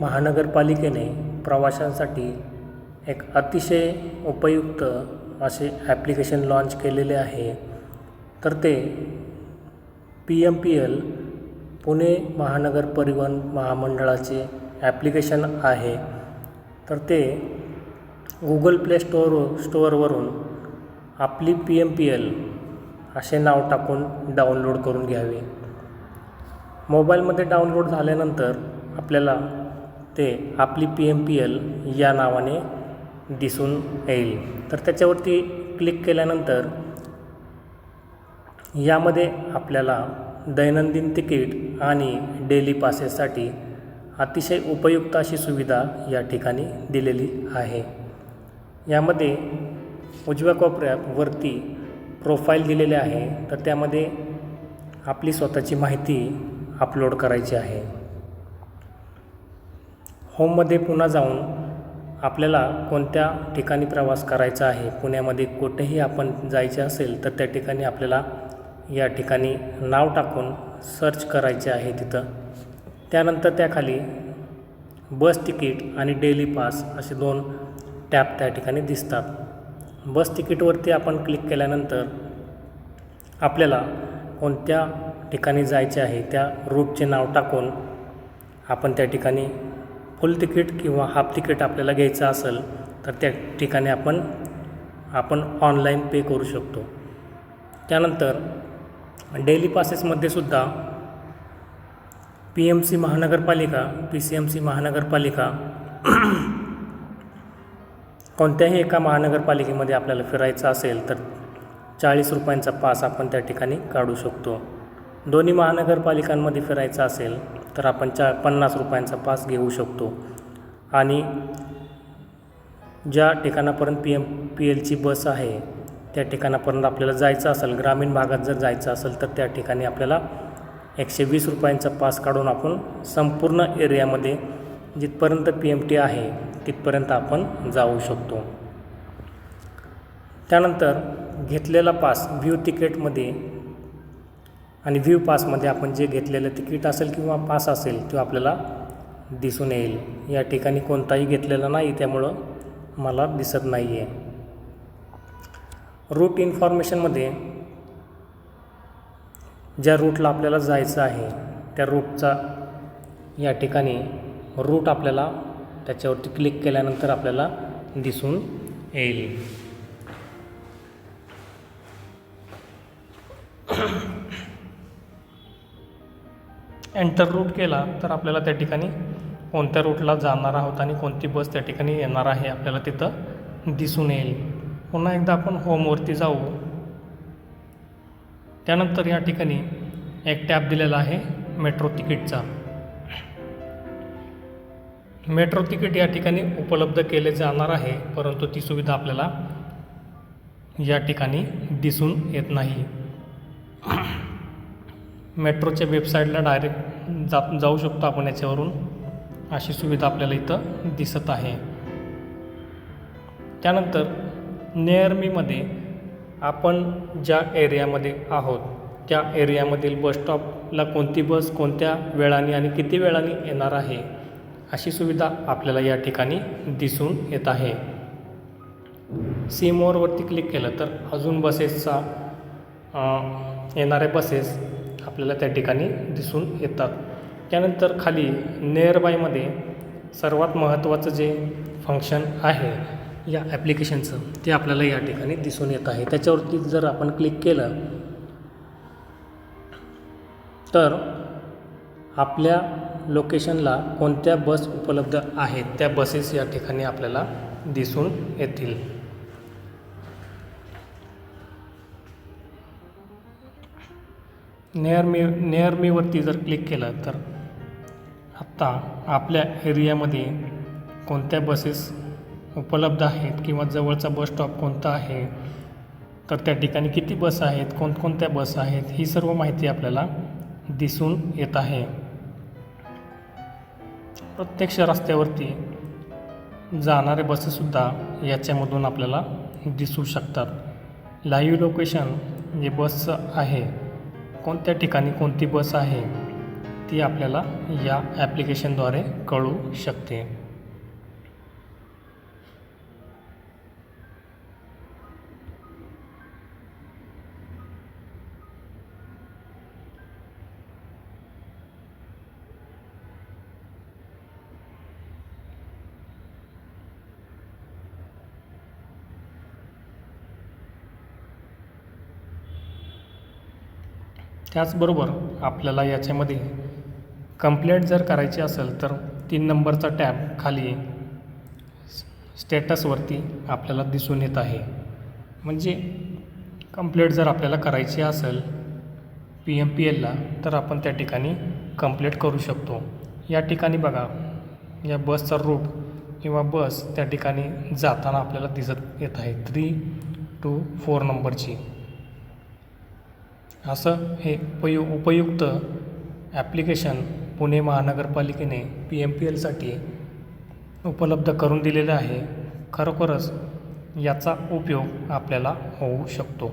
महानगरपालिकेने प्रवाशांसाठी एक अतिशय उपयुक्त असे ॲप्लिकेशन लाँच केलेले आहे. तर ते P M P L Pune महानगर परिवहन महामंडळाचे ॲप्लिकेशन आहे. तर ते गुगल प्ले स्टोअर स्टोअरवरून आपली पी एम पी एल असे नाव टाकून डाउनलोड करून घ्यावे. मोबाईलमध्ये डाउनलोड झाल्यानंतर आपल्याला ते आपली पी एम पी एल या नावाने दिसून येईल. तर त्याच्यावरती क्लिक केल्यानंतर यामध्ये आपल्याला दैनंदिन तिकीट आणि डेली पासेससाठी अतिशय उपयुक्त अशी सुविधा या ठिकाणी दिलेली आहे. यामध्ये उजव्या कोपऱ्यात वरती प्रोफाईल दिलेले आहे. तर त्यामध्ये आपली स्वतःची माहिती अपलोड करायची आहे. होममध्ये पुन्हा जाऊन आपल्याला कोणत्या ठिकाणी प्रवास करायचा आहे पुण्यामध्ये कुठेही आपण जायचे असेल तर त्या ठिकाणी आपल्याला या ठिकाणी नाव टाकून सर्च करायचे आहे तिथं. त्यानंतर त्याखाली बस तिकीट आणि डेली पास असे दोन टॅप त्या ठिकाणी दिसतात. बस तिकीटवरती आपण क्लिक केल्यानंतर आपल्याला कोणत्या ठिकाणी जायचे आहे त्या रूटचे नाव टाकून आपण त्या ठिकाणी फुल तिकीट किंवा हाफ तिकीट आपल्याला घ्यायचं असेल तर त्या ठिकाणी आपण आपण ऑनलाईन पे करू शकतो. त्यानंतर डेली पासेसमध्ये सुद्धा पी एम सी महानगरपालिका पी सी एम सी महानगरपालिका कोणत्याही एका महानगरपालिकेमध्ये आपल्याला फिरायचं असेल तर चाळीस रुपयांचा पास आपण त्या ठिकाणी काढू शकतो. दोन्ही महानगरपालिकांमध्ये फिरायचं असेल तर आपण चा पन्नास रुपयांचा पास घेऊ शकतो. आणि ज्या ठिकाणापर्यंत पी एम पी एलची बस आहे त्या ठिकाणापर्यंत आपल्याला जायचं असेल ग्रामीण भागात जर जायचं असेल तर त्या ठिकाणी आपल्याला एकशे वीस रुपयांचा पास काढून आपण संपूर्ण एरियामध्ये जिथपर्यंत पी एम टी आहे तिथपर्यंत आपण जाऊ शकतो. त्यानंतर घेतलेला पास व्ह्यू तिकीटमध्ये आणि व्ह्यू पासमध्ये आपण जे घेतलेलं तिकीट असेल किंवा पास असेल तो आपल्याला दिसून येईल. या ठिकाणी कोणताही घेतलेला नाही त्यामुळं मला दिसत नाही आहे रूट इन्फॉर्मेशनमध्ये ज्या रूटला आपल्याला जायचं आहे त्या रूटचा या ठिकाणी रूट आपल्याला त्याच्यावरती क्लिक केल्यानंतर आपल्याला दिसून येईल. एंटर रूट केला तर आपल्याला त्या ठिकाणी कोणत्या रूटला जाणार आहोत आणि कोणती बस त्या ठिकाणी येणार आहे आपल्याला तिथं दिसून येईल. पुन्हा एकदा आपण होमवरती जाऊ. त्यानंतर या ठिकाणी एक टॅब दिलेला आहे मेट्रो तिकीटचा मेट्रो तिकीट या ठिकाणी उपलब्ध केले जाणार आहे परंतु ती सुविधा आपल्याला या ठिकाणी दिसून येत नाही. मेट्रोच्या वेबसाईटला डायरेक्ट जा जाऊ शकतो आपण याच्यावरून. अशी सुविधा आपल्याला इथं दिसत आहे. त्यानंतर नेअरमीमध्ये आपण ज्या एरियामध्ये आहोत त्या एरियामधील बसस्टॉपला कोणती बस कोणत्या वेळाने आणि किती वेळाने येणार आहे अशी सुविधा आपल्याला या ठिकाणी दिसून येत आहे. सीमोरवरती क्लिक केलं तर अजून बसेसचा येणाऱ्या बसेस आपल्याला त्या ठिकाणी दिसून येतात. त्यानंतर खाली निअरबायमध्ये सर्वात महत्त्वाचं जे फंक्शन आहे या ॲप्लिकेशनचं ते आपल्याला या ठिकाणी दिसून येत आहे. त्याच्यावरती जर आपण क्लिक केलं तर आपल्या लोकेशनला कोणत्या बस उपलब्ध आहेत त्या बसेस या ठिकाणी आपल्याला दिसून येतील. नियर मी नियर मीवरती जर क्लिक केलं तर आत्ता आपल्या एरियामध्ये कोणत्या बसेस उपलब्ध आहेत किंवा जवळचा बस स्टॉप कोणता आहे? तर त्या ठिकाणी किती बस आहेत? कोणकोणत्या बस आहेत? ही सर्व माहिती आपल्याला दिसून येत आहे. प्रत्यक्ष रस्त्यावरती जाणारे बसेससुद्धा याच्यामधून आपल्याला दिसू शकतात. लाईव्ह लोकेशन जे बसचं आहे कोणत्या ठिकाणी कोणती बस आहे ती आपल्याला या ॲप्लिकेशनद्वारे कळू शकते. त्याचबरोबर आपल्याला याच्यामध्ये कंप्लेंट जर करायची असेल तर तीन नंबरचा टॅब खाली स्टेटसवरती आपल्याला दिसून येत आहे. म्हणजे कंप्लेंट जर आपल्याला करायची असेल पी एम पी एलला तर आपण त्या ठिकाणी कंप्लेंट करू शकतो. या ठिकाणी बघा या बसचा रूट किंवा बस त्या ठिकाणी जाताना आपल्याला दिसत येत आहे. थ्री टू फोर नंबरची. असं हे उपयु उपयुक्त ॲप्लिकेशन पुणे महानगरपालिकेने पी एम पी एलसाठी उपलब्ध करून दिलेलं आहे. खरोखरच याचा उपयोग आपल्याला होऊ शकतो.